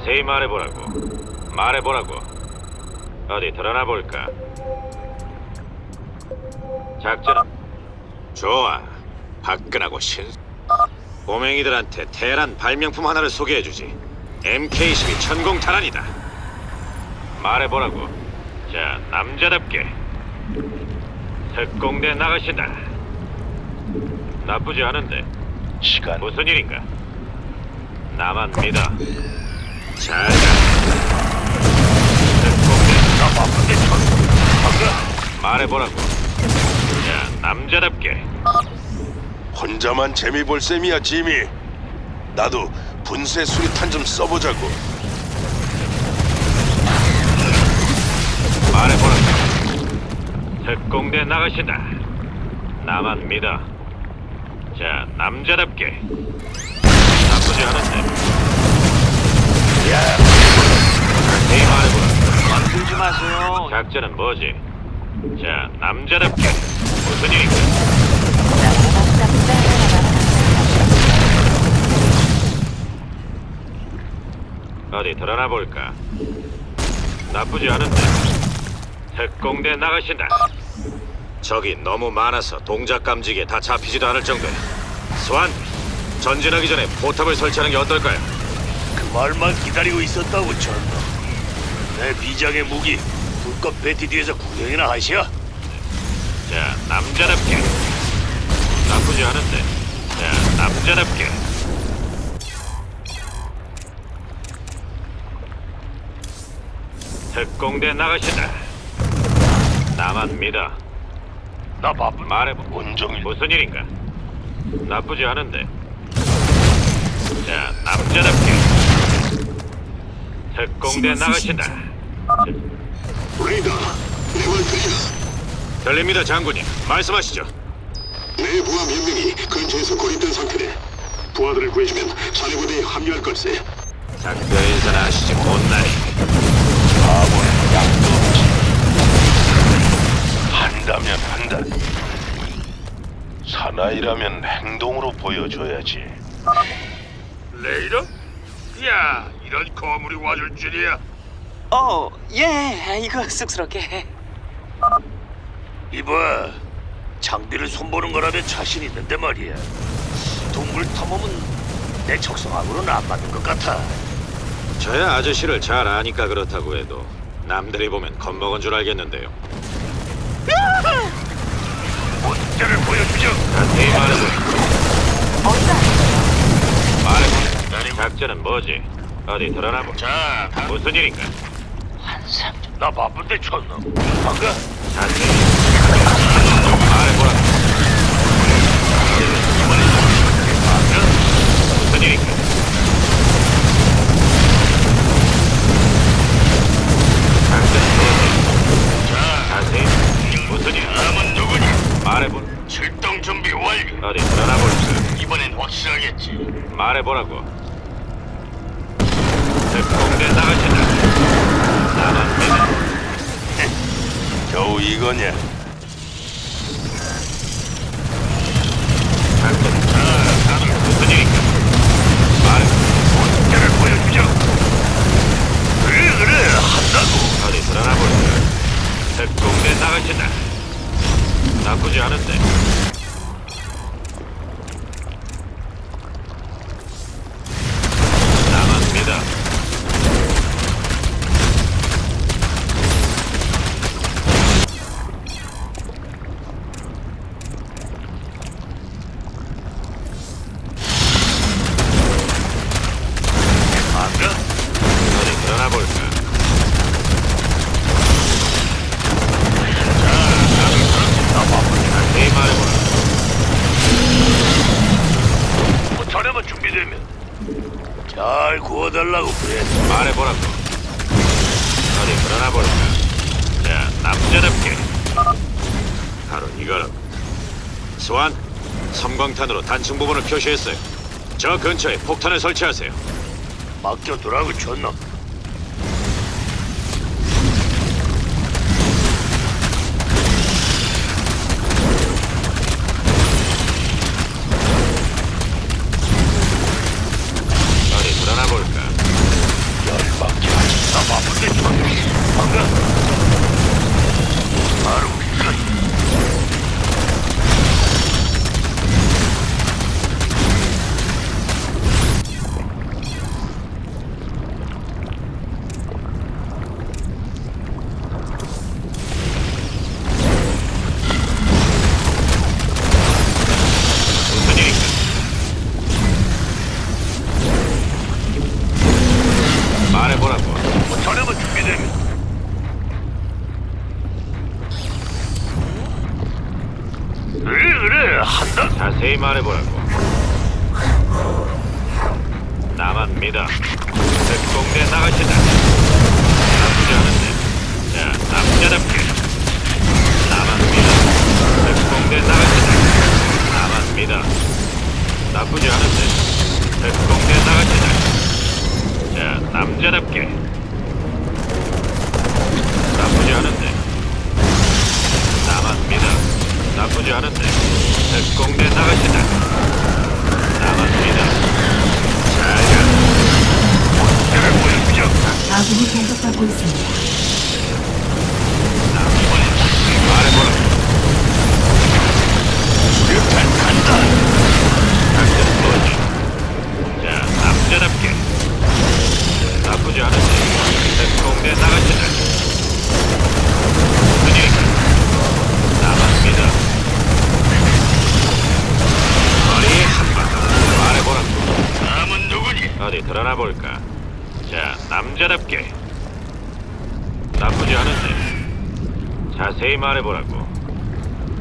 자세히 말해보라고. 말해보라고. 어디 드러나 볼까? 작전은 좋아. 화끈하고 신. 꼬맹이들한테 테란 발명품 하나를 소개해주지. MK12 천공 탄환이다. 말해보라고. 자, 남자답게. 특공대 나가신다. 나쁘지 않은데 시간 무슨 일인가? 나만 믿어. 잘 말해보라고. 자, 남자답게. 혼자만 재미 볼 셈이야 지미 나도 분쇄 수리탄 좀 써보자고 말해보라고. 특공대 나가신다. 나만 믿어. 자, 남자답게. 나쁘지 않은데. 야 자세히 말해보라. 건들지 마세요. 작전은 뭐지? 자, 남자답게. 무슨 일인가? 어디 드러나 볼까? 나쁘지 않은데. 특공대 나가신다. 적이 너무 많아서 동작 감지기에 다 잡히지도 않을 정도야. 스완, 전진하기 전에 포탑을 설치하는 게 어떨까요? 그 말만 기다리고 있었다고 전내 비장의 무기 불꽃 배티 뒤에서 구경이나 하시야 자, 남자답게. 나쁘지 않은데. 자, 남자답게. 특공대 나가신다. 나만 믿어. 나 바쁜 말해보. 온종일 무슨 일인가? 나쁘지 않은데. 자, 남자답게. 특공대 나가신다. 레이더, 내말 들려. 들립니다, 장군님. 말씀하시죠. 내 부하 몇 명이 근처에서 고립된 상태래. 부하들을 구해주면 자네 부대에 합류할 걸세. 작별 인사나 하시지, 못나이. 바보는 약도 없지 한다면 한다 사나이라면 행동으로 보여줘야지 레이더? 야 이런 거물이 와줄 줄이야 어, 예, 이거 쑥스럽게. 이봐 장비를 손보는 거라면 자신 있는데 말이야 동물 탐험은 내 적성하고는 안 맞는 것 같아 저야 아저씨를 잘 아니까 그렇다고 해도 남들이 보면 겁먹은 줄 알겠는데요. 본때를 보여주죠 자세히 말해보. 말해보. 작전은 뭐지? 어디 드러나 보. 자 무슨 일인가? 나 바쁜데 쳤노 반가 자세히 말해보라. 무슨 일인가? 뭐지? 자, 자세히 무슨 일? 남은 누구니? 말해보. 출동 준비 완료 어디 드러나 볼까? 이번엔 확실하겠지 말해보라고. 특공대 나가신다. 나만 믿어. 겨우 이거냐 작전. 자, 다들 무슨 일인가? 말해. 본때를 보여주죠 그래 그래 한다고 어디 드러나 볼까? 특공대 나가신다. 나쁘지 않은데. 섬광탄으로 단층 부분을 표시했어요. 저 근처에 폭탄을 설치하세요. 맡겨두라고 드러나 남았습니다. 나쁘지 않은데. 특공대 나가시다. 자, 남자답게. 나쁘지 않은데. 남았습니다. 나쁘지 않은데. 특공대 나가시다. 남았습니다. 자, 아군이 공격받고 있습니다. 말해보라. 말해보라고.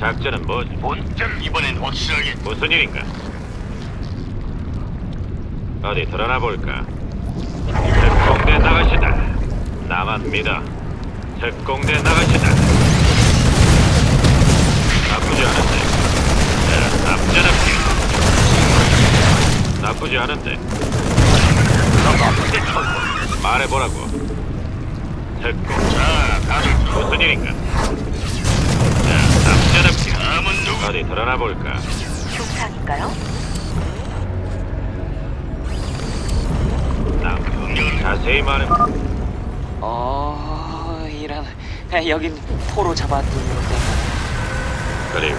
작전은 뭐지? 본격 이번엔 확실하게 무슨 일인가? 어디 드러나 볼까? 특공대 나가시다. 남았습니다. 특공대 나가시다. 나쁘지 않은데. 자, 남자답게. 나쁘지 않은데. 말해보라고. 특공. 자, 다들 무슨 일인가? 자, 남자답게. 남은 누구? 어디 드러나 볼까? 중상인가요? 남. 자세히 말해. 어, 이런. 여긴 포로 잡아두는데. 그리고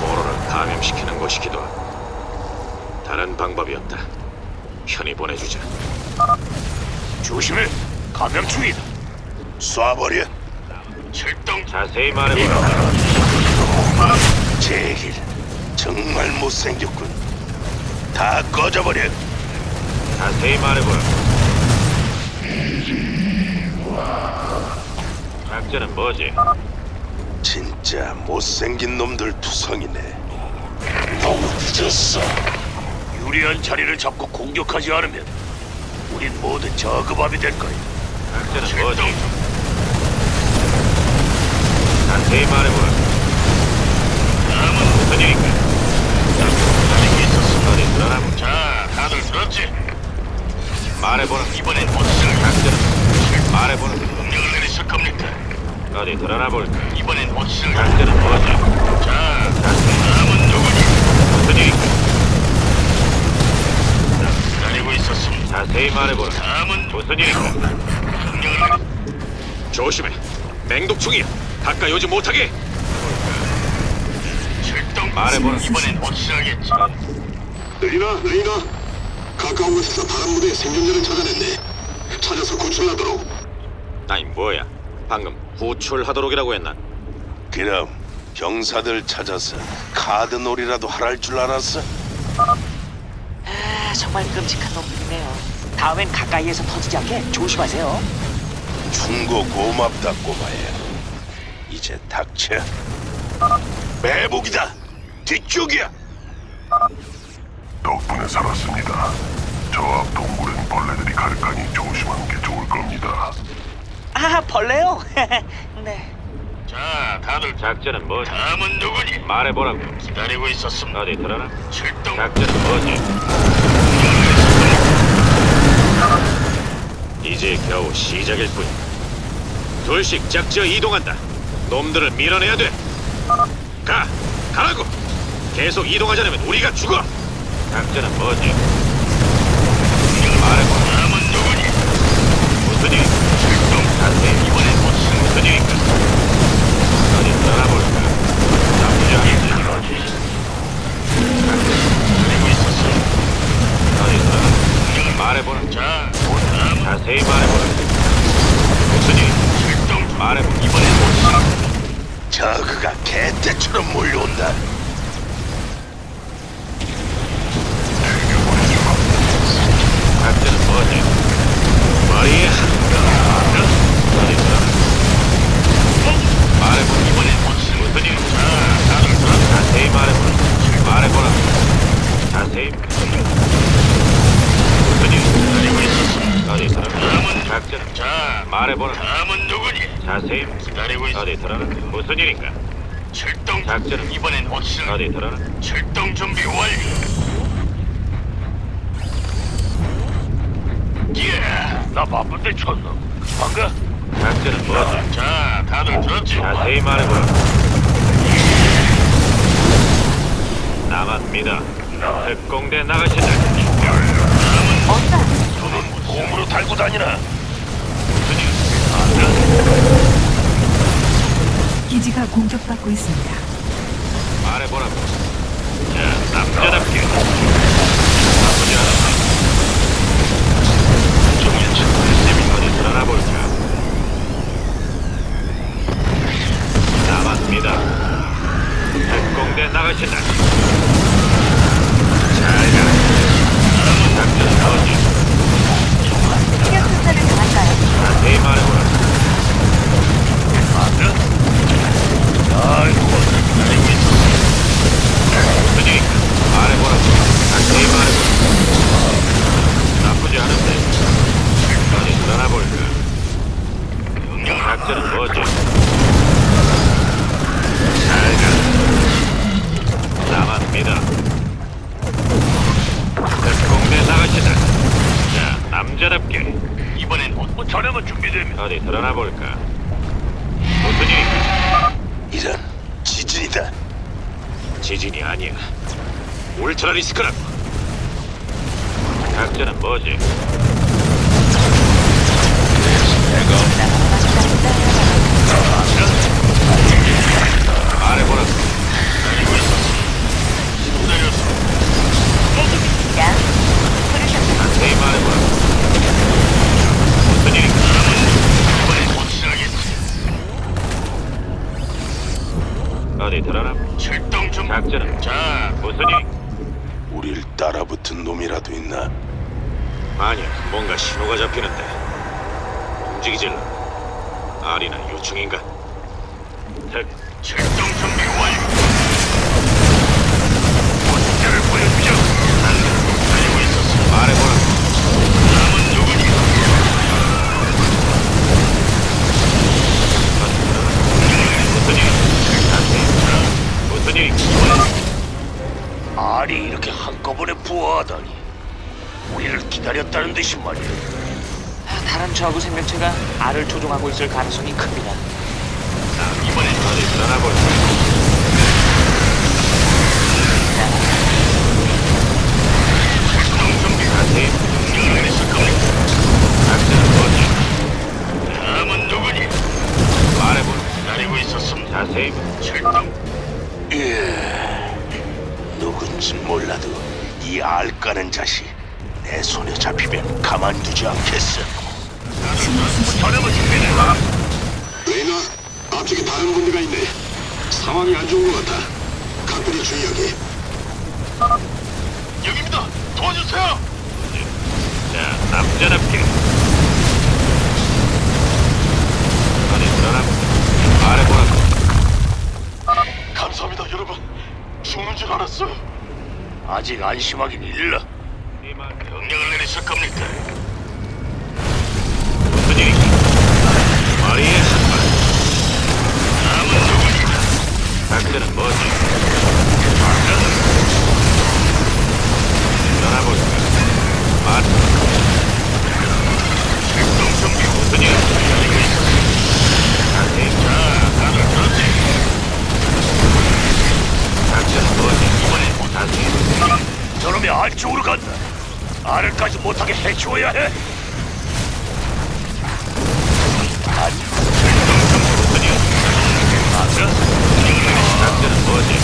포로를 감염시키는 곳이기도 하고 다른 방법이 없다. 편히 보내주자. 조심해. 감염충이다. 쏴버려. 출동. 자세히 말해보 라. 막 제길. 정말 못생겼군. 다 꺼져버려. 자세히 말해보라. 작전은 뭐지? 진짜 못생긴 놈들 투성이네. 너무 늦었어. 유리한 자리를 잡고 공격하지 않으면 우린 모두 저급함이 될 거야. 작전은 뭐지? 자세히 말해보라. 말해보라. 이번엔 확실하게 작전은 말해보라. 명령을 내리실 겁니까? 어디 드러나 볼까? 이번엔 확실하게. 작전은 뭐지? 자, 남은 누구니? 무슨 일인가? 기다리고 있었습니다. 자세히 말해보라. 남은 무슨 일인가? 명령을. 조심해. 맹독충이야. 가까이 오지 못하게. 출동. 말해보라. 이번엔 확실하겠지. 레이나, 레이나. 가까운 곳에서 다른 무대의 생존자를 찾아냈네. 찾아서 구출하도록. 아니 뭐야? 방금 구출하도록이라고 했나? 그럼 병사들 찾아서 카드놀이라도 하랄 줄 알았어? 아, 정말 끔찍한 놈들이네요. 다음엔 가까이에서 터지지 않게 조심하세요. 충고 고맙다 꼬마야. 이제 닥쳐. 매복이다. 뒤쪽이야. 덕분에 살았습니다. 저 앞 동굴엔 벌레들이 가득하니 조심하는 게 좋을 겁니다. 아, 벌레요? 네. 자, 다들 작전은 뭐지? 다음은 누구니? 말해보라고. 기다리고 있었습니다. 어디 드러나? 출동. 작전은 뭐지? 이제 겨우 시작일 뿐. 둘씩 짝지어 이동한다. 놈들을 밀어내야 돼. 가, 가라고. 계속 이동하지 않으면 우리가 죽어. 작전은 뭐지? 말해봐. 다음은 누구니? 무슨 일? 출동 자세히 이번엔 무슨 무슨 일인가? 어디 떠나볼까? 나쁘지 있었어. 어디 떠나? 말해보라. 자, 자세히 말해보라. 무슨 일? 출동. 말해보라. 이번엔 확실하게. 저그가 개떼처럼 몰려온다. 머리에 한 방. 어디 떠나? 말해보라. 이번엔. 무슨 일? 자. 자세히 말해보라. 말해보라. 자세히. 무슨 일? 어디 들어나? 작전은 자, 말해보는 다음은 누구니? 자세히 기다리고 있어. 어디 들어나? 무슨 일인가? 출동. 작전은 이번엔 확실. 어디 들어나? 출동 준비 완료. 예, 나 바쁜데 쳤노. 반가. 작전은 뭐지? 자, 다들 들었지? 자세히 말해보라. 나만 믿어. 특공대 나가신다. 너는 몸으로 달고 다니나? 기지가 공격받고 있습니다. 말해보라고. 자, 남자답게. 작전은 뭐지? 잘 가. 나만 믿어. 특공대 나가시다. 자, 남자답게. 이번엔 뭐 저렴은 준비되면 어디 드러나 볼까? 무슨 일인가? 이런 지진이다. 지진이 아니야. 울트라 리스크라고. 작전은 뭐지? 말해 알이 이렇게 한꺼번에 부화하다니. 우리를 기다렸다는 듯이 말이야. 다른 저그 생명체가 알을 조종하고 있을 가능성이 큽니다. 이번엔 어디 드러나 볼까? 아직 안심하긴 일러. 명령을 내리실 겁니까? 저놈이 알 쪽으로 간다. 알을까지 못하게 해치워야 해. 아니. 무슨 일? 맞아? 작전은 뭐지?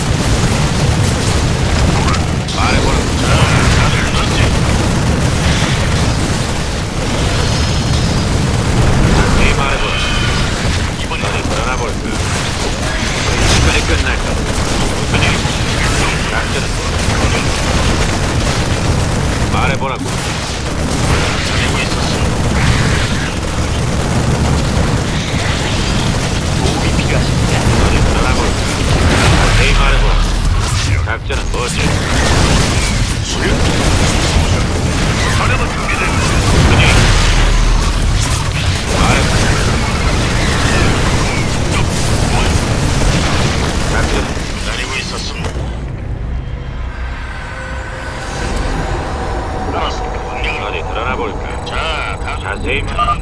말.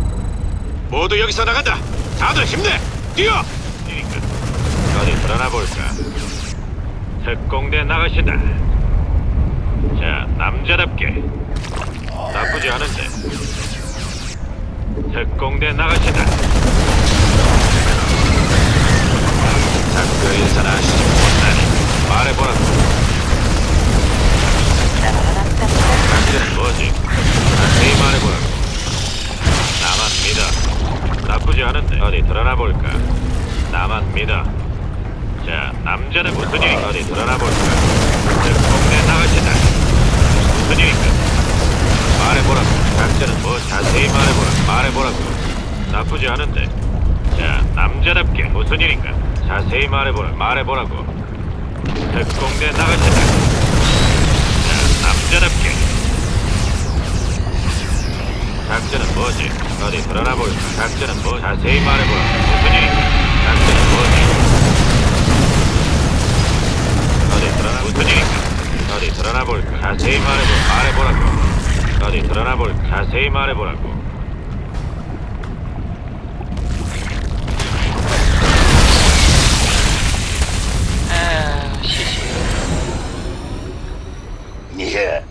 모두 여기서 나간다. 다들 힘내. 뛰어. 어디 드러나 볼까. 특공대 나가신다. 자, 남자답게. 나쁘지 않은데. 특공대 나가신다. 작별 인사나 하시지 못하니 말해보라고. 자, 남자는 무슨 일이 어디 드러나 볼까? 특공대 나가신다. 무슨 일인가? 말해보라고. 작전은 뭐 자세히 말해보라. 말해보라고. 나쁘지 않은데. 자, 남자답게 무슨 일인가? 자세히 말해보라. 말해보라고. 특공대 나가신다. 자, 남자답게. 작전은 뭐지? 어디 드러나 볼까? 작전은 뭐? 자세히 말해보라. 무슨 일인가? 작전은 뭐지? 무슨 일인가? 어디 드러나 볼까? 자세히 말해보, 말해보라고. 어디 드러나 볼까? 자세히 말해보라고. 아, 시시. 예.